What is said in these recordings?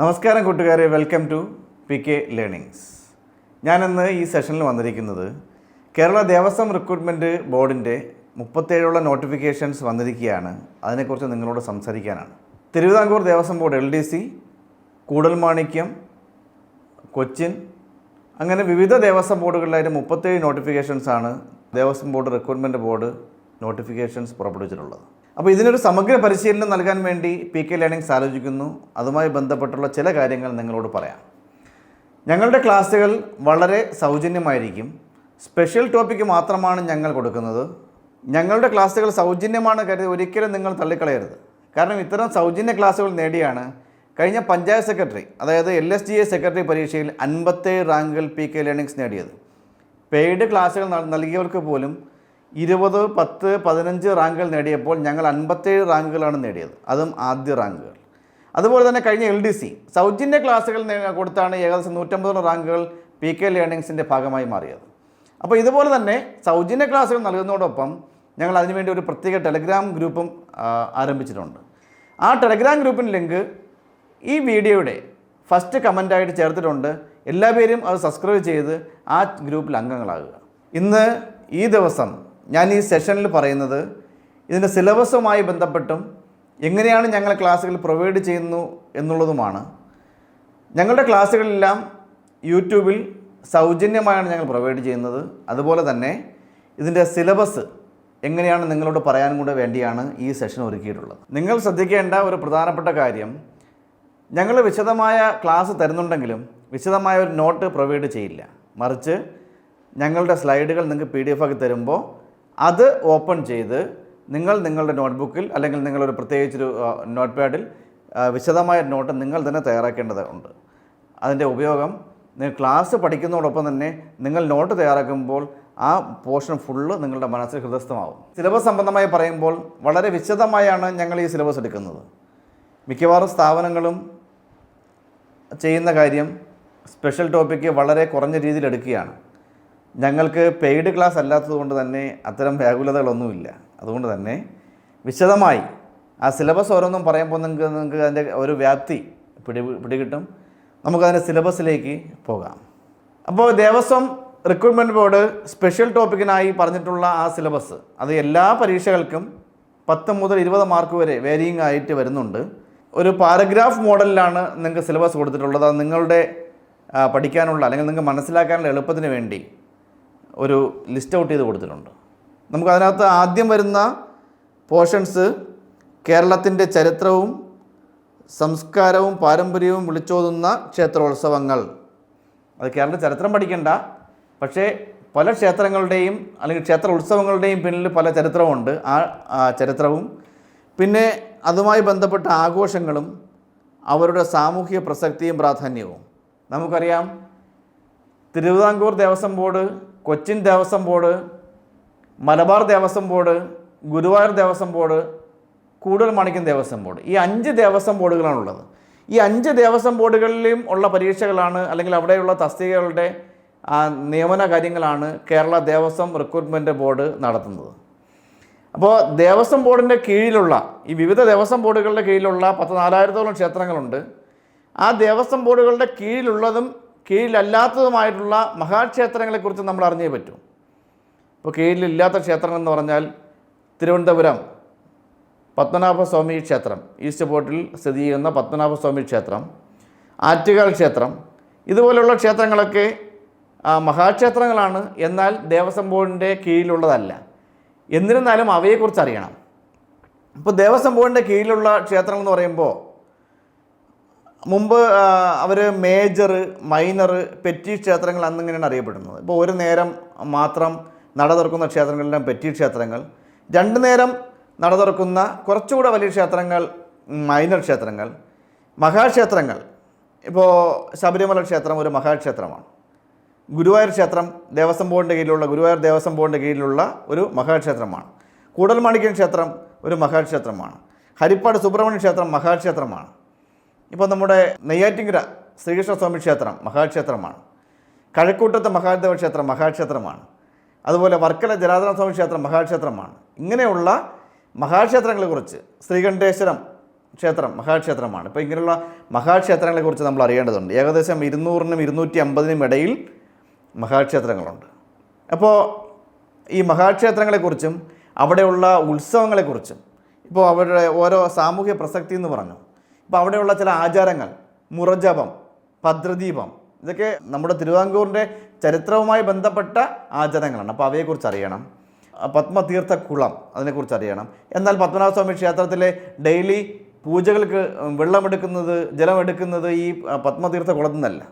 നമസ്കാരം കൂട്ടുകാരെ welcome to P K learnings ഞാനിന്ന് ഈ സെഷനിൽ വന്നിരിക്കുന്നത് കേരള ദേവസ്വം റിക്രൂട്ട്മെന്റ് ബോർഡിന്റെ മുപ്പത്തേഴോളം നോട്ടിഫിക്കേഷൻസ് വന്നിരിക്കുകയാണ്. അതിനെക്കുറിച്ച് നിങ്ങളോട് സംസാരിക്കാനാണ്. Thiruvithamkoor Devaswom board L D C Koodalmanikyam Cochin അങ്ങനെ വിവിധ ദേവസ്വം ബോർഡുകളിലായിട്ട് മുപ്പത്തേഴ് നോട്ടിഫിക്കേഷൻസാണ് Devaswom board recruitment board notifications പുറപ്പെടുവിച്ചിട്ടുള്ളത്. അപ്പോൾ ഇതിനൊരു സമഗ്ര പരിശീലനം നൽകാൻ വേണ്ടി പി കെ ലേണിങ്സ് ആലോചിക്കുന്നു. അതുമായി ബന്ധപ്പെട്ടുള്ള ചില കാര്യങ്ങൾ നിങ്ങളോട് പറയാം. ഞങ്ങളുടെ ക്ലാസ്സുകൾ വളരെ സൗജന്യമായിരിക്കും. സ്പെഷ്യൽ ടോപ്പിക്ക് മാത്രമാണ് ഞങ്ങൾ കൊടുക്കുന്നത്. ഞങ്ങളുടെ ക്ലാസ്സുകൾ സൗജന്യമാണ് കരുതി ഒരിക്കലും നിങ്ങൾ തള്ളിക്കളയരുത്. കാരണം ഇത്തരം സൗജന്യ ക്ലാസ്സുകൾ നേടിയാണ് കഴിഞ്ഞ പഞ്ചായത്ത് സെക്രട്ടറി അതായത് L S G A secretary പരീക്ഷയിൽ അൻപത്തേഴ് റാങ്കുകൾ പി കെ ലേണിങ്സ് നേടിയത്. പെയ്ഡ് ക്ലാസ്സുകൾ നൽകിയവർക്ക് പോലും ഇരുപത് പത്ത് പതിനഞ്ച് റാങ്കുകൾ നേടിയപ്പോൾ ഞങ്ങൾ അൻപത്തേഴ് റാങ്കുകളാണ് നേടിയത്. അതും ആദ്യ റാങ്കുകൾ. അതുപോലെ തന്നെ കഴിഞ്ഞ എൽ ഡി സി സൗജന്യ ക്ലാസ്സുകൾ കൊടുത്താണ് ഏകദേശം നൂറ്റമ്പതോളം റാങ്കുകൾ പി കെ ലേണിങ്സിന്റെ ഭാഗമായി മാറിയത്. അപ്പോൾ ഇതുപോലെ തന്നെ സൗജന്യ ക്ലാസ്സുകൾ നൽകുന്നതോടൊപ്പം ഞങ്ങൾ അതിനുവേണ്ടി ഒരു പ്രത്യേക ടെലഗ്രാം ഗ്രൂപ്പും ആരംഭിച്ചിട്ടുണ്ട്. ആ ടെലഗ്രാം ഗ്രൂപ്പിന്റെ ലിങ്ക് ഈ വീഡിയോയുടെ ഫസ്റ്റ് കമന്റായിട്ട് ചേർത്തിട്ടുണ്ട്. എല്ലാവരും അത് സബ്സ്ക്രൈബ് ചെയ്ത് ആ ഗ്രൂപ്പിൽ അംഗങ്ങളാകുക. ഇന്ന് ഈ ദിവസം ഞാൻ ഈ സെഷനിൽ പറയുന്നത് ഇതിന്റെ സിലബസുമായി ബന്ധപ്പെട്ടും എങ്ങനെയാണ് ഞങ്ങൾ ക്ലാസ്സുകൾ പ്രൊവൈഡ് ചെയ്യുന്നു എന്നുള്ളതുമാണ്. ഞങ്ങളുടെ ക്ലാസ്സുകളെല്ലാം യൂട്യൂബിൽ സൗജന്യമായാണ് ഞങ്ങൾ പ്രൊവൈഡ് ചെയ്യുന്നത്. അതുപോലെ തന്നെ ഇതിന്റെ സിലബസ് എങ്ങനെയാണ് നിങ്ങളോട് പറയാനും കൂടെ വേണ്ടിയാണ് ഈ സെഷൻ ഒരുക്കിയിട്ടുള്ളത്. നിങ്ങൾ ശ്രദ്ധിക്കേണ്ട ഒരു പ്രധാനപ്പെട്ട കാര്യം ഞങ്ങൾ വിശദമായ ക്ലാസ് തരുന്നുണ്ടെങ്കിലും വിശദമായ ഒരു നോട്ട് പ്രൊവൈഡ് ചെയ്യില്ല. മറിച്ച് ഞങ്ങളുടെ സ്ലൈഡുകൾ നിങ്ങൾക്ക് പി ഡി എഫ് ആക്കി തരുമ്പോൾ അത് ഓപ്പൺ ചെയ്ത് നിങ്ങൾ നിങ്ങളുടെ നോട്ട്ബുക്കിൽ അല്ലെങ്കിൽ നിങ്ങളൊരു പ്രത്യേകിച്ചൊരു നോട്ട് പാഡിൽ വിശദമായ നോട്ട് നിങ്ങൾ തന്നെ തയ്യാറാക്കേണ്ടതുണ്ട് അതിന്റെ ഉപയോഗം നിങ്ങൾ ക്ലാസ് പഠിക്കുന്നതോടൊപ്പം തന്നെ നിങ്ങൾ നോട്ട് തയ്യാറാക്കുമ്പോൾ ആ പോർഷൻ ഫുള്ള് നിങ്ങളുടെ മനസ്സിൽ ഹൃദയസ്ഥമാവും. സിലബസ് സംബന്ധമായി പറയുമ്പോൾ വളരെ വിശദമായാണ് ഞങ്ങൾ ഈ സിലബസ് എടുക്കുന്നത്. മിക്കവാറും സ്ഥാപനങ്ങളും ചെയ്യുന്ന കാര്യം സ്പെഷ്യൽ ടോപ്പിക്ക് വളരെ കുറഞ്ഞ രീതിയിൽ എടുക്കുകയാണ്. ഞങ്ങൾക്ക് പെയ്ഡ് ക്ലാസ് അല്ലാത്തതുകൊണ്ട് തന്നെ അത്തരം വ്യാകുലതകളൊന്നുമില്ല. അതുകൊണ്ട് തന്നെ വിശദമായി ആ സിലബസ് ഓരോന്നും പറയുമ്പോൾ നിങ്ങൾക്ക് നിങ്ങൾക്ക് അതിന്റെ ഒരു വ്യാപ്തി പിടി പിടികിട്ടും. നമുക്കതിന്റെ സിലബസിലേക്ക് പോകാം. അപ്പോൾ ദേവസ്വം റിക്രൂട്ട്മെന്റ് ബോർഡ് സ്പെഷ്യൽ ടോപ്പിക്കിനായി പറഞ്ഞിട്ടുള്ള ആ സിലബസ് അത് എല്ലാ പരീക്ഷകൾക്കും പത്ത് മുതൽ ഇരുപത് മാർക്ക് വരെ വേരിയിങ് ആയിട്ട് വരുന്നുണ്ട്. ഒരു പാരഗ്രാഫ് മോഡലിലാണ് നിങ്ങൾക്ക് സിലബസ് കൊടുത്തിട്ടുള്ളത്. അത് നിങ്ങളുടെ പഠിക്കാനുള്ള അല്ലെങ്കിൽ നിങ്ങൾക്ക് മനസ്സിലാക്കാനുള്ള എളുപ്പത്തിന് വേണ്ടി ഒരു ലിസ്റ്റ് ഔട്ട് ചെയ്ത് കൊടുത്തിട്ടുണ്ട്. നമുക്ക് അതിനകത്ത് ആദ്യം വരുന്ന പോർഷൻസ് കേരളത്തിന്റെ ചരിത്രവും സംസ്കാരവും പാരമ്പര്യവും വിളിച്ചോതുന്ന ക്ഷേത്രോത്സവങ്ങൾ. അത് കേരള ചരിത്രം പഠിക്കണ്ട പക്ഷേ പല ക്ഷേത്രങ്ങളുടെയും അല്ലെങ്കിൽ ക്ഷേത്ര ഉത്സവങ്ങളുടെയും പിന്നിൽ പല ചരിത്രമുണ്ട് ആ ചരിത്രവും. പിന്നെ അതുമായി ബന്ധപ്പെട്ട ആഘോഷങ്ങളും അവരുടെ സാമൂഹിക പ്രസക്തിയും പ്രാധാന്യവും. നമുക്കറിയാം Thiruvithamkoor Devaswom board Cochin Devaswom board Malabar Devaswom board Guruvayur Devaswom board കൂടുതൽ മാണിക്യം ദേവസ്വം ബോർഡ്. ഈ അഞ്ച് ദേവസ്വം ബോർഡുകളാണുള്ളത്. ഈ അഞ്ച് ദേവസ്വം ബോർഡുകളിലും ഉള്ള പരീക്ഷകളാണ് അല്ലെങ്കിൽ അവിടെയുള്ള തസ്തികകളുടെ നിയമന കാര്യങ്ങളാണ് കേരള ദേവസ്വം റിക്രൂട്ട്മെന്റ് ബോർഡ് നടത്തുന്നത്. അപ്പോൾ ദേവസ്വം ബോർഡിന്റെ കീഴിലുള്ള ഈ വിവിധ ദേവസ്വം ബോർഡുകളുടെ കീഴിലുള്ള പത്ത് നാലായിരത്തോളം ക്ഷേത്രങ്ങളുണ്ട്. ആ ദേവസ്വം ബോർഡുകളുടെ കീഴിലുള്ളതും കീഴിലല്ലാത്തതുമായിട്ടുള്ള മഹാക്ഷേത്രങ്ങളെക്കുറിച്ച് നമ്മൾ അറിഞ്ഞേ പറ്റൂ. ഇപ്പോൾ കീഴിലില്ലാത്ത ക്ഷേത്രങ്ങൾ എന്ന് പറഞ്ഞാൽ തിരുവനന്തപുരം പത്മനാഭസ്വാമി ക്ഷേത്രം ഈസ്റ്റ് പോർട്ടിൽ സ്ഥിതി ചെയ്യുന്ന പത്മനാഭസ്വാമി ക്ഷേത്രം ആറ്റുകാൽ ക്ഷേത്രം ഇതുപോലുള്ള ക്ഷേത്രങ്ങളൊക്കെ മഹാക്ഷേത്രങ്ങളാണ്. എന്നാൽ ദേവസ്വം ബോർഡിന്റെ കീഴിലുള്ളതല്ല. എന്നിരുന്നാലും അവയെക്കുറിച്ച് അറിയണം. ഇപ്പോൾ ദേവസ്വം ബോർഡിന്റെ കീഴിലുള്ള ക്ഷേത്രങ്ങൾ എന്ന് പറയുമ്പോൾ മുമ്പ് അവർ മേജർ മൈനർ പെറ്റി ക്ഷേത്രങ്ങൾ അന്നിങ്ങനെയാണ് അറിയപ്പെടുന്നത്? ഇപ്പോൾ ഒരു നേരം മാത്രം നട തുറക്കുന്ന ക്ഷേത്രങ്ങളെല്ലാം പെറ്റി ക്ഷേത്രങ്ങൾ. രണ്ട് നേരം നട തുറക്കുന്ന കുറച്ചുകൂടെ വലിയ ക്ഷേത്രങ്ങൾ മൈനർ ക്ഷേത്രങ്ങൾ. മഹാക്ഷേത്രങ്ങൾ. ഇപ്പോൾ ശബരിമല ക്ഷേത്രം ഒരു മഹാക്ഷേത്രമാണ്. ഗുരുവായൂർ ക്ഷേത്രം ദേവസ്വം ബോർഡിന്റെ കീഴിലുള്ള ഗുരുവായൂർ ദേവസ്വം ബോർഡിന്റെ കീഴിലുള്ള ഒരു മഹാക്ഷേത്രമാണ്. കൂടൽമാണിക്യം ക്ഷേത്രം ഒരു മഹാക്ഷേത്രമാണ്. ഹരിപ്പാട് സുബ്രഹ്മണ്യ ക്ഷേത്രം മഹാക്ഷേത്രമാണ്. ഇപ്പോൾ നമ്മുടെ നെയ്യാറ്റിങ്കര ശ്രീകൃഷ്ണസ്വാമി ക്ഷേത്രം മഹാക്ഷേത്രമാണ്. കഴക്കൂട്ടത്തെ മഹാദേവ ക്ഷേത്രം മഹാക്ഷേത്രമാണ്. അതുപോലെ വർക്കല ജനാർദ്ദന സ്വാമി ക്ഷേത്രം മഹാക്ഷേത്രമാണ്. ഇങ്ങനെയുള്ള മഹാക്ഷേത്രങ്ങളെക്കുറിച്ച് ശ്രീകണ്ഠേശ്വരം ക്ഷേത്രം മഹാക്ഷേത്രമാണ്. ഇപ്പോൾ ഇങ്ങനെയുള്ള മഹാക്ഷേത്രങ്ങളെക്കുറിച്ച് നമ്മൾ അറിയേണ്ടതുണ്ട്. ഏകദേശം ഇരുന്നൂറിനും ഇരുന്നൂറ്റി അമ്പതിനും ഇടയിൽ മഹാക്ഷേത്രങ്ങളുണ്ട്. അപ്പോൾ ഈ മഹാക്ഷേത്രങ്ങളെക്കുറിച്ചും അവിടെയുള്ള ഉത്സവങ്ങളെക്കുറിച്ചും ഇപ്പോൾ അവരുടെ ഓരോ സാമൂഹ്യ പ്രസക്തി എന്ന് പറഞ്ഞു. ഇപ്പോൾ അവിടെയുള്ള ചില ആചാരങ്ങൾ മുറജപം ഭദ്രദീപം ഇതൊക്കെ നമ്മുടെ തിരുവിതാംകൂറിന്റെ ചരിത്രവുമായി ബന്ധപ്പെട്ട ആചാരങ്ങളാണ്. അപ്പോൾ അവയെക്കുറിച്ച് അറിയണം. പത്മതീർത്ഥ കുളം അതിനെക്കുറിച്ച് അറിയണം. എന്നാൽ പത്മനാഭസ്വാമി ക്ഷേത്രത്തിലെ ഡെയിലി പൂജകൾക്ക് വെള്ളമെടുക്കുന്നത് ജലമെടുക്കുന്നത് ഈ പത്മതീർത്ഥ കുളത്തിൽ നിന്നല്ല.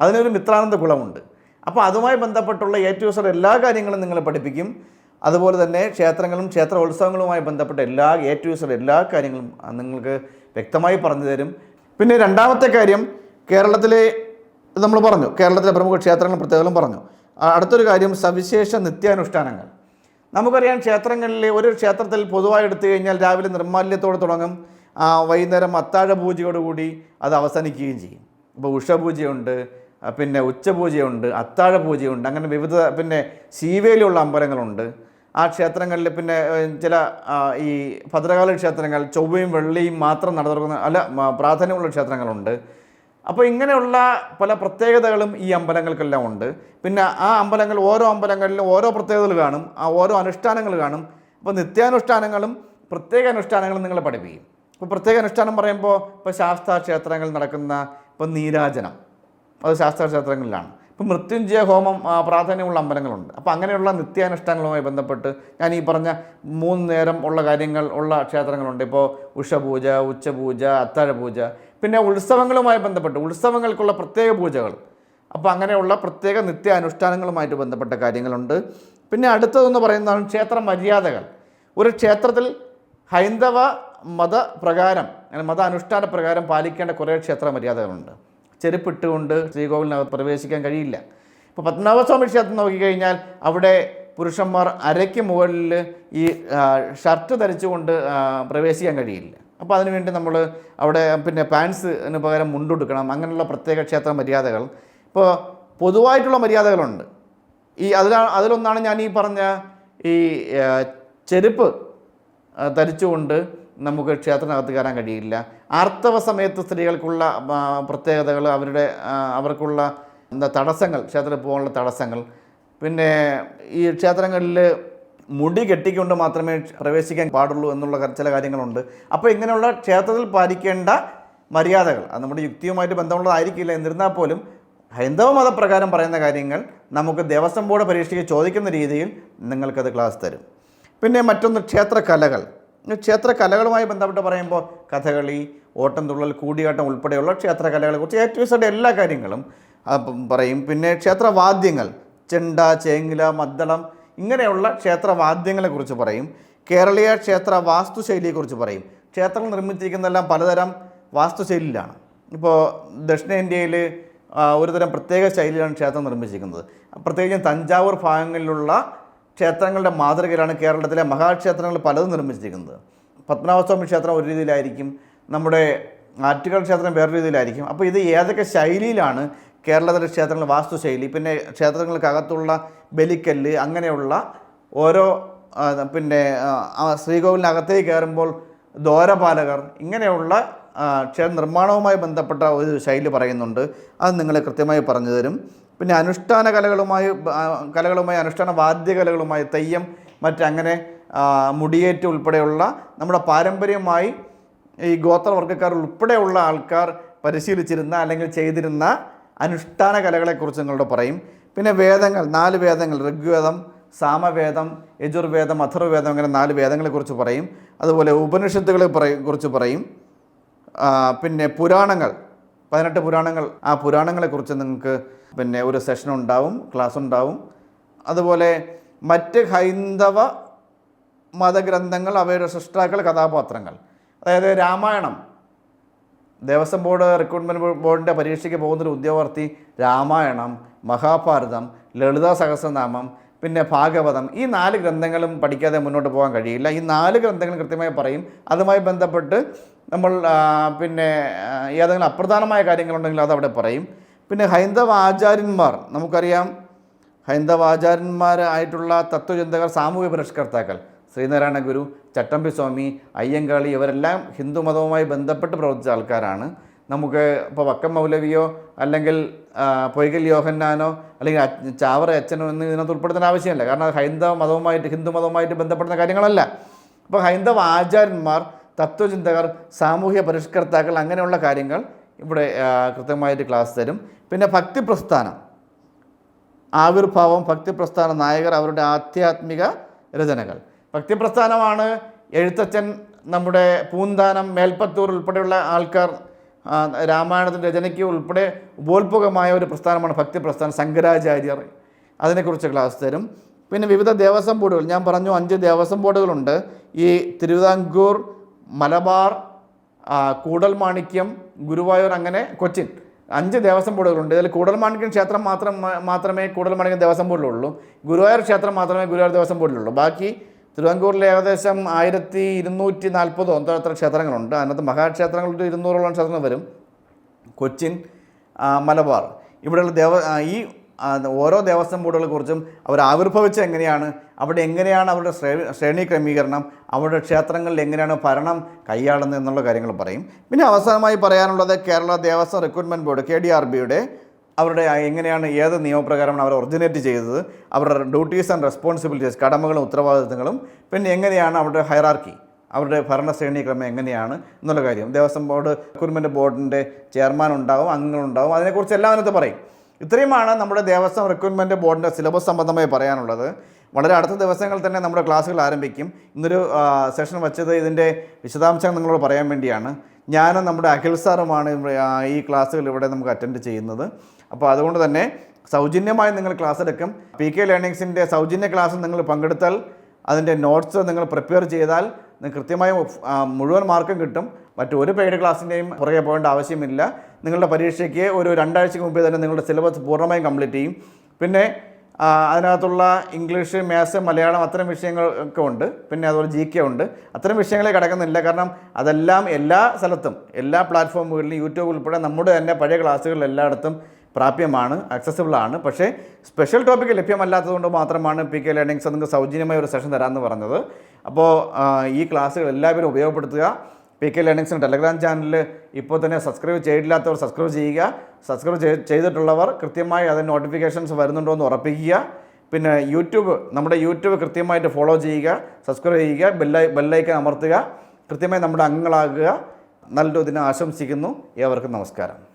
അതിനൊരു മിത്രാനന്ദ കുളമുണ്ട് അപ്പോൾ അതുമായി ബന്ധപ്പെട്ടുള്ള എ ടു എല്ലാ കാര്യങ്ങളും നിങ്ങളെ പഠിപ്പിക്കും. അതുപോലെ തന്നെ ക്ഷേത്രങ്ങളും ക്ഷേത്ര ഉത്സവങ്ങളുമായി ബന്ധപ്പെട്ട എല്ലാ എ ടു എല്ലാ കാര്യങ്ങളും നിങ്ങൾക്ക് വ്യക്തമായി പറഞ്ഞു തരും. പിന്നെ രണ്ടാമത്തെ കാര്യം കേരളത്തിലെ നമ്മൾ പറഞ്ഞു കേരളത്തിലെ പ്രമുഖ ക്ഷേത്രങ്ങളും പ്രത്യേകം പറഞ്ഞു. അടുത്തൊരു കാര്യം സവിശേഷ നിത്യാനുഷ്ഠാനങ്ങൾ. നമുക്കറിയാം ക്ഷേത്രങ്ങളിൽ ഒരു ക്ഷേത്രത്തിൽ പൊതുവായി എടുത്തു കഴിഞ്ഞാൽ രാവിലെ നിർമാല്യത്തോടെ തുടങ്ങും. വൈകുന്നേരം അത്താഴ പൂജയോടുകൂടി അത് അവസാനിക്കുകയും ചെയ്യും. ഇപ്പോൾ ഉഷപൂജയുണ്ട് പിന്നെ ഉച്ചപൂജയുണ്ട് അത്താഴ പൂജയുണ്ട് അങ്ങനെ വിവിധ പിന്നെ ശീവേലിയുള്ള അമ്പലങ്ങളുണ്ട്. ആ ക്ഷേത്രങ്ങളിൽ പിന്നെ ചില ഈ ഭദ്രകാല ക്ഷേത്രങ്ങൾ ചൊവ്വയും വെള്ളിയും മാത്രം നട തുറക്കുന്ന അല്ല പ്രാധാന്യമുള്ള ക്ഷേത്രങ്ങളുണ്ട്. അപ്പോൾ ഇങ്ങനെയുള്ള പല പ്രത്യേകതകളും ഈ അമ്പലങ്ങൾക്കെല്ലാം ഉണ്ട്. പിന്നെ ആ അമ്പലങ്ങൾ ഓരോ അമ്പലങ്ങളിലും ഓരോ പ്രത്യേകതകൾ കാണും ആ ഓരോ അനുഷ്ഠാനങ്ങൾ കാണും. അപ്പോൾ നിത്യാനുഷ്ഠാനങ്ങളും പ്രത്യേക അനുഷ്ഠാനങ്ങളും നിങ്ങളെ പഠിപ്പിക്കും. ഇപ്പോൾ പ്രത്യേക അനുഷ്ഠാനം പറയുമ്പോൾ ഇപ്പോൾ ശാസ്താ ക്ഷേത്രങ്ങളിൽ നടക്കുന്ന ഇപ്പോൾ നീരാജനം. അത് ശാസ്ത്ര ക്ഷേത്രങ്ങളിലാണ് ഇപ്പം മൃത്യുഞ്ജയ ഹോമം പ്രാധാന്യമുള്ള അമ്പലങ്ങളുണ്ട്. അപ്പോൾ അങ്ങനെയുള്ള നിത്യാനുഷ്ഠാനങ്ങളുമായി ബന്ധപ്പെട്ട് ഞാൻ ഈ പറഞ്ഞ മൂന്ന് നേരം ഉള്ള കാര്യങ്ങൾ ഉള്ള ക്ഷേത്രങ്ങളുണ്ട്. ഇപ്പോൾ ഉഷപൂജ ഉച്ചപൂജ അത്താഴപൂജ. പിന്നെ ഉത്സവങ്ങളുമായി ബന്ധപ്പെട്ട് ഉത്സവങ്ങൾക്കുള്ള പ്രത്യേക പൂജകൾ. അപ്പോൾ അങ്ങനെയുള്ള പ്രത്യേക നിത്യാനുഷ്ഠാനങ്ങളുമായിട്ട് ബന്ധപ്പെട്ട കാര്യങ്ങളുണ്ട്. പിന്നെ അടുത്തതെന്ന് പറയുന്നതാണ് ക്ഷേത്ര മര്യാദകൾ. ഒരു ക്ഷേത്രത്തിൽ ഹൈന്ദവ മതപ്രകാരം മത അനുഷ്ഠാന പ്രകാരം പാലിക്കേണ്ട കുറേ ക്ഷേത്ര മര്യാദകളുണ്ട്. ചെരുപ്പിട്ടുകൊണ്ട് ശ്രീകോവിലിനകത്ത് പ്രവേശിക്കാൻ കഴിയില്ല. ഇപ്പോൾ പത്മനാഭസ്വാമി ക്ഷേത്രം നോക്കിക്കഴിഞ്ഞാൽ അവിടെ പുരുഷന്മാർ അരയ്ക്ക് മുകളിൽ ഈ ഷർട്ട് ധരിച്ചുകൊണ്ട് പ്രവേശിക്കാൻ കഴിയില്ല. അപ്പോൾ അതിനുവേണ്ടി നമ്മൾ അവിടെ പിന്നെ പാൻസിന് പകരം മുണ്ടുടുക്കണം. അങ്ങനെയുള്ള പ്രത്യേക ക്ഷേത്ര മര്യാദകൾ. ഇപ്പോൾ പൊതുവായിട്ടുള്ള മര്യാദകളുണ്ട്. ഈ അതിലാണ് അതിലൊന്നാണ് ഞാൻ ഈ പറഞ്ഞ ഈ ചെരുപ്പ് ധരിച്ചുകൊണ്ട് നമുക്ക് ക്ഷേത്രത്തിനകത്ത് കയറാൻ കഴിയില്ല. ആർത്തവ സമയത്ത് സ്ത്രീകൾക്കുള്ള പ്രത്യേകതകൾ അവരുടെ അവർക്കുള്ള എന്താ തടസ്സങ്ങൾ ക്ഷേത്രത്തിൽ പോകാനുള്ള തടസ്സങ്ങൾ. പിന്നെ ഈ ക്ഷേത്രങ്ങളിൽ മുടി കെട്ടിക്കൊണ്ട് മാത്രമേ പ്രവേശിക്കാൻ പാടുള്ളൂ എന്നുള്ള ചില കാര്യങ്ങളുണ്ട്. അപ്പോൾ ഇങ്ങനെയുള്ള ക്ഷേത്രത്തിൽ പാലിക്കേണ്ട മര്യാദകൾ അത് നമ്മുടെ യുക്തിയുമായിട്ട് ബന്ധമുള്ളതായിരിക്കില്ല എന്നിരുന്നാൽ പോലും ഹൈന്ദവ മതപ്രകാരം പറയുന്ന കാര്യങ്ങൾ നമുക്ക് ദേവസ്വം ബോർഡ് പരീക്ഷയ്ക്ക് ചോദിക്കുന്ന രീതിയിൽ നിങ്ങൾക്കത് ക്ലാസ് തരും. പിന്നെ മറ്റൊന്ന് ക്ഷേത്രകലകൾ. ക്ഷേത്ര കലകളുമായി ബന്ധപ്പെട്ട് പറയുമ്പോൾ കഥകളി ഓട്ടംതുള്ളൽ കൂടിയാട്ടം ഉൾപ്പെടെയുള്ള ക്ഷേത്രകലകളെക്കുറിച്ച് ഏറ്റവും സൈഡ് എല്ലാ കാര്യങ്ങളും പറയും. പിന്നെ ക്ഷേത്രവാദ്യങ്ങൾ ചെണ്ട ചേങ്ങില മദ്ദളം ഇങ്ങനെയുള്ള ക്ഷേത്രവാദ്യങ്ങളെക്കുറിച്ച് പറയും. കേരളീയ ക്ഷേത്ര വാസ്തുശൈലിയെക്കുറിച്ച് പറയും. ക്ഷേത്രങ്ങൾ നിർമ്മിച്ചിരിക്കുന്നതെല്ലാം പലതരം വാസ്തുശൈലിയിലാണ്. ഇപ്പോൾ ദക്ഷിണേന്ത്യയിൽ ഒരുതരം പ്രത്യേക ശൈലിയിലാണ് ക്ഷേത്രം നിർമ്മിച്ചിരിക്കുന്നത്. പ്രത്യേകിച്ചും തഞ്ചാവൂർ ഭാഗങ്ങളിലുള്ള ക്ഷേത്രങ്ങളുടെ മാതൃകയിലാണ് കേരളത്തിലെ മഹാക്ഷേത്രങ്ങൾ പലതും നിർമ്മിച്ചിരിക്കുന്നത്. പത്മനാഭസ്വാമി ക്ഷേത്രം ഒരു രീതിയിലായിരിക്കും നമ്മുടെ ആറ്റുകാൽ ക്ഷേത്രം വേറെ രീതിയിലായിരിക്കും. അപ്പോൾ ഇത് ഏതൊക്കെ ശൈലിയിലാണ് കേരളത്തിലെ ക്ഷേത്രങ്ങൾ വാസ്തുശൈലി പിന്നെ ക്ഷേത്രങ്ങൾക്കകത്തുള്ള ബലിക്കല്ല് അങ്ങനെയുള്ള ഓരോ പിന്നെ ശ്രീകോവിലിനകത്തേക്ക് കയറുമ്പോൾ ദോരപാലകർ ഇങ്ങനെയുള്ള ക്ഷേത്ര നിർമ്മാണവുമായി ബന്ധപ്പെട്ട ഒരു ശൈലി പറയുന്നുണ്ട്. അത് നിങ്ങളെ കൃത്യമായി പറഞ്ഞു തരും. പിന്നെ അനുഷ്ഠാന കലകളുമായി കലകളുമായി അനുഷ്ഠാന വാദ്യകലകളുമായി തെയ്യം മറ്റങ്ങനെ മുടിയേറ്റ് ഉൾപ്പെടെയുള്ള നമ്മുടെ പാരമ്പര്യമായി ഈ ഗോത്രവർഗക്കാർ ഉൾപ്പെടെയുള്ള ആൾക്കാർ പരിശീലിച്ചിരുന്ന അല്ലെങ്കിൽ ചെയ്തിരുന്ന അനുഷ്ഠാന കലകളെക്കുറിച്ച് നിങ്ങളോട് പറയും. പിന്നെ വേദങ്ങൾ നാല് വേദങ്ങൾ ഋഗ്വേദം സാമവേദം യജുർവേദം അഥർവേദം അങ്ങനെ നാല് വേദങ്ങളെക്കുറിച്ച് പറയും. അതുപോലെ ഉപനിഷത്തുകളെ പറയും കുറിച്ച് പറയും. പിന്നെ പുരാണങ്ങൾ പതിനെട്ട് പുരാണങ്ങൾ. ആ പുരാണങ്ങളെക്കുറിച്ച് നിങ്ങൾക്ക് പിന്നെ ഒരു സെഷൻ ഉണ്ടാവും ക്ലാസ് ഉണ്ടാവും. അതുപോലെ മറ്റ് ഹൈന്ദവ മതഗ്രന്ഥങ്ങൾ അവയുടെ സൃഷ്ടാക്കൾ കഥാപാത്രങ്ങൾ. അതായത് രാമായണം. ദേവസ്വം ബോർഡ് റിക്രൂട്ട്മെന്റ് ബോർഡിന്റെ പരീക്ഷയ്ക്ക് പോകുന്നൊരു ഉദ്യോഗാർത്ഥി രാമായണം മഹാഭാരതം ലളിതാ സഹസ്രനാമം പിന്നെ ഭാഗവതം. ഈ നാല് ഗ്രന്ഥങ്ങളും പഠിക്കാതെ മുന്നോട്ട് പോകാൻ കഴിയില്ല. ഈ നാല് ഗ്രന്ഥങ്ങൾ കൃത്യമായി പറയും. അതുമായി ബന്ധപ്പെട്ട് നമ്മൾ പിന്നെ ഏതെങ്കിലും അപ്രധാനമായ കാര്യങ്ങളുണ്ടെങ്കിൽ അവിടെ പറയും. പിന്നെ ഹൈന്ദവ ആചാര്യന്മാർ നമുക്കറിയാം ഹൈന്ദവ ആചാര്യന്മാരായിട്ടുള്ള തത്വചിന്തകർ സാമൂഹ്യ പരിഷ്കർത്താക്കൾ ശ്രീനാരായണ ഗുരു ചട്ടമ്പി സ്വാമി അയ്യങ്കാളി ഇവരെല്ലാം ഹിന്ദു മതവുമായി ബന്ധപ്പെട്ട് പ്രവർത്തിച്ച ആൾക്കാരാണ്. നമുക്ക് ഇപ്പോൾ വക്കം മൗലവിയോ അല്ലെങ്കിൽ പൊയ്കൽ യോഹന്നാനോ അല്ലെങ്കിൽ ചാവറ അച്ഛനോ എന്ന് ഇതിനകത്ത് ഉൾപ്പെടുത്തേണ്ട ആവശ്യമില്ല. കാരണം ഹൈന്ദവ മതവുമായിട്ട് ഹിന്ദു മതവുമായിട്ട് ബന്ധപ്പെടുന്ന കാര്യങ്ങളല്ല. അപ്പോൾ ഹൈന്ദവ ആചാര്യന്മാർ തത്വചിന്തകർ സാമൂഹ്യ പരിഷ്കർത്താക്കൾ അങ്ങനെയുള്ള കാര്യങ്ങൾ ഇവിടെ കൃത്യമായിട്ട് ക്ലാസ് തരും. പിന്നെ ഭക്തി പ്രസ്ഥാനം ആവിർഭാവം ഭക്തി പ്രസ്ഥാന നായകർ അവരുടെ ആധ്യാത്മിക രചനകൾ. ഭക്തി പ്രസ്ഥാനമാണ് എഴുത്തച്ഛൻ നമ്മുടെ പൂന്താനം മേൽപ്പത്തൂർ ഉൾപ്പെടെയുള്ള ആൾക്കാർ രാമായണത്തിന്റെ രചനയ്ക്ക് ഉൾപ്പെടെ ഉപോത്ഭുകമായ ഒരു പ്രസ്ഥാനമാണ് ഭക്തി പ്രസ്ഥാനം ശങ്കരാചാര്യർ. അതിനെക്കുറിച്ച് ക്ലാസ് തരും. പിന്നെ വിവിധ ദേവസ്വം ബോർഡുകൾ ഞാൻ പറഞ്ഞു അഞ്ച് ദേവസ്വം ബോർഡുകളുണ്ട്. ഈ തിരുവിതാംകൂർ മലബാർ കൂടൽമാണിക്യം ഗുരുവായൂർ അങ്ങനെ കൊച്ചിൻ അഞ്ച് ദേവസ്വം ബോർഡുകളുണ്ട്. ഇതിൽ കൂടൽമാണിക്യം ക്ഷേത്രം മാത്രം മാത്രമേ കൂടൽമാണിക്യം ദേവസ്വം ബോർഡിലുള്ളൂ. ഗുരുവായൂർ ക്ഷേത്രം മാത്രമേ ഗുരുവായൂർ ദേവസ്വം ബോർഡിലുള്ളൂ. ബാക്കി തിരുവനന്തപുരത്തിൽ ഏകദേശം ആയിരത്തി ഇരുന്നൂറ്റി നാൽപ്പതോ എന്തോ അത്ര ക്ഷേത്രങ്ങളുണ്ട്. അതിനകത്ത് മഹാക്ഷേത്രങ്ങളുടെ ഇരുന്നൂറോളം ക്ഷേത്രങ്ങൾ വരും. കൊച്ചിൻ മലബാർ. ഇവിടെയുള്ള ദേവ ഈ ഓരോ ദേവസ്വം ബോർഡുകളെ കുറിച്ചും അവർ ആവിർഭവിച്ച എങ്ങനെയാണ് അവിടെ എങ്ങനെയാണ് അവരുടെ ശ്രേ- ശ്രേണി ക്രമീകരണം അവരുടെ ക്ഷേത്രങ്ങളിൽ എങ്ങനെയാണ് ഭരണം കൈയാളുന്നത് എന്നുള്ള കാര്യങ്ങൾ പറയും. പിന്നെ അവസാനമായി പറയാനുള്ളത് Kerala Devaswom recruitment board K D R ബിയുടെ അവരുടെ എങ്ങനെയാണ് ഏത് നിയമപ്രകാരമാണ് അവർ ഒറിജിനേറ്റ് ചെയ്തത് അവരുടെ ഡ്യൂട്ടീസ് ആൻഡ് റെസ്പോൺസിബിലിറ്റീസ് കടമകളും ഉത്തരവാദിത്തങ്ങളും പിന്നെ എങ്ങനെയാണ് അവരുടെ ഹൈറാർക്കി അവരുടെ ഭരണശ്രേണി ക്രമം എങ്ങനെയാണ് എന്നുള്ള കാര്യം. ദേവസ്വം ബോർഡ് റിക്രൂട്ട്മെന്റ് ബോർഡിന്റെ ചെയർമാൻ ഉണ്ടാവും അംഗങ്ങളുണ്ടാവും അതിനെക്കുറിച്ച് എല്ലാം അതിനകത്ത് പറയും. ഇത്രയുമാണ് നമ്മുടെ ദേവസ്വം റിക്രൂട്ട്മെന്റ് ബോർഡിന്റെ സിലബസ് സംബന്ധമായി പറയാനുള്ളത്. വളരെ അടുത്ത ദിവസങ്ങളിൽ തന്നെ നമ്മുടെ ക്ലാസ്സുകൾ ആരംഭിക്കും. ഇന്നൊരു സെഷൻ വച്ചത് ഇതിന്റെ വിശദാംശങ്ങൾ നിങ്ങളോട് പറയാൻ വേണ്ടിയാണ്. ഞാനും നമ്മുടെ അഖിൽ സാറുമാണ് ഈ ക്ലാസ്സുകൾ ഇവിടെ നമുക്ക് അറ്റൻഡ് ചെയ്യുന്നത്. അപ്പോൾ അതുകൊണ്ട് തന്നെ സൗജന്യമായി നിങ്ങൾ ക്ലാസ് എടുക്കും. പി കെ ലേണിങ്സിന്റെ സൗജന്യ ക്ലാസ് നിങ്ങൾ പങ്കെടുത്താൽ അതിന്റെ നോട്ട്സ് നിങ്ങൾ പ്രിപ്പയർ ചെയ്താൽ കൃത്യമായി മുഴുവൻ മാർക്കും കിട്ടും. മറ്റൊരു പെയ്ഡ് ക്ലാസ്സിന്റെയും പുറകെ പോകേണ്ട ആവശ്യമില്ല. നിങ്ങളുടെ പരീക്ഷയ്ക്ക് ഒരു രണ്ടാഴ്ചക്ക് മുമ്പേ തന്നെ നിങ്ങളുടെ സിലബസ് പൂർണമായും കംപ്ലീറ്റ് ചെയ്യും. പിന്നെ അതിനകത്തുള്ള ഇംഗ്ലീഷ് മാത്സ് മലയാളം അത്തരം വിഷയങ്ങളൊക്കെ ഉണ്ട്. പിന്നെ അതുപോലെ ജി കെ ഉണ്ട്. അത്തരം വിഷയങ്ങളെ കിടക്കുന്നില്ല. കാരണം അതെല്ലാം എല്ലാ സ്ഥലത്തും എല്ലാ പ്ലാറ്റ്ഫോമുകളിലും യൂട്യൂബ് ഉൾപ്പെടെ നമ്മുടെ തന്നെ പഴയ ക്ലാസ്സുകളിൽ എല്ലായിടത്തും പ്രാപ്യമാണ് അക്സസിബിൾ ആണ്. പക്ഷേ സ്പെഷ്യൽ ടോപ്പിക്ക് ലഭ്യമല്ലാത്തതുകൊണ്ട് മാത്രമാണ് പി കെ ലേണിങ്സ് നിങ്ങൾക്ക് സൗജന്യമായ ഒരു സെഷൻ തരാമെന്ന് പറഞ്ഞത്. അപ്പോൾ ഈ ക്ലാസ്സുകൾ എല്ലാവരും ഉപയോഗപ്പെടുത്തുക. പി കെ ലേണിങ്സിന് ടെലഗ്രാം ചാനലിൽ ഇപ്പോൾ തന്നെ സബ്സ്ക്രൈബ് ചെയ്തിട്ടില്ലാത്തവർ സബ്സ്ക്രൈബ് ചെയ്യുക. സബ്സ്ക്രൈബ് ചെയ്തിട്ടുള്ളവർ കൃത്യമായി അതിന് നോട്ടിഫിക്കേഷൻസ് വരുന്നുണ്ടോ എന്ന് ഉറപ്പിക്കുക. പിന്നെ യൂട്യൂബ് നമ്മുടെ യൂട്യൂബ് കൃത്യമായിട്ട് ഫോളോ ചെയ്യുക സബ്സ്ക്രൈബ് ചെയ്യുക ബെല്ലൈ ബെല്ലൈക്കൻ അമർത്തുക. കൃത്യമായി നമ്മുടെ അംഗങ്ങളാകുക. നല്ലൊരു ദിനം ആശംസിക്കുന്നു. ഏവർക്കും നമസ്കാരം.